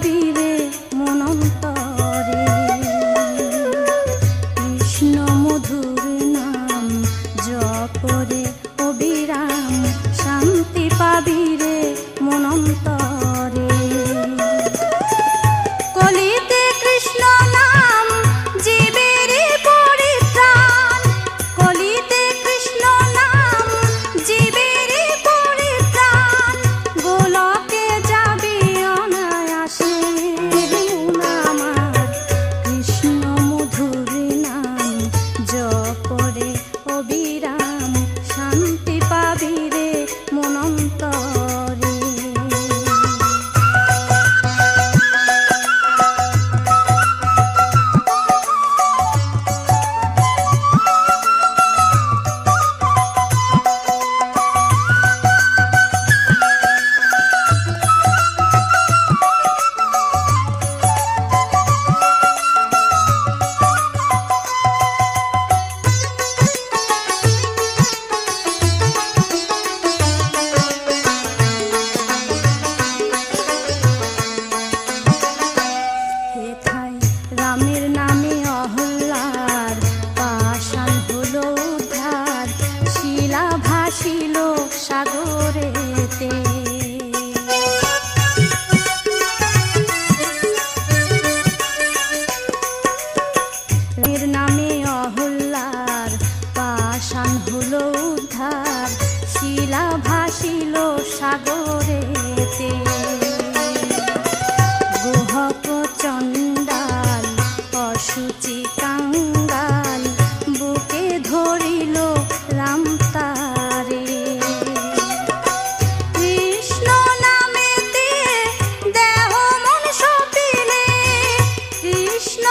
পাবি ভাসিল সাগরেতে। গুহক চণ্ডাল অসুচি কাঙ্গাল বুকে ধরিল রামতা কৃষ্ণ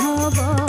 हवा